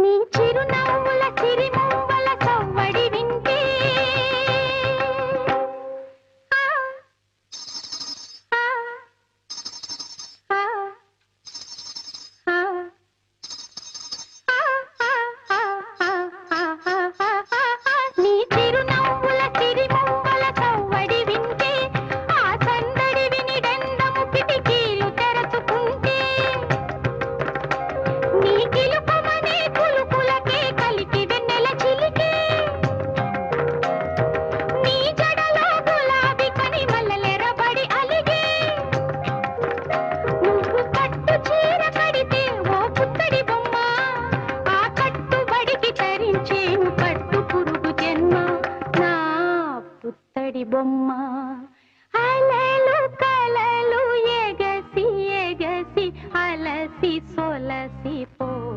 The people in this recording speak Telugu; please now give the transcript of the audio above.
నీ చిరునవ్వు ఇత్తడి బొమ్మ. అలలు కలలు ఎగసి ఎగసి అలసి సొలసి పో.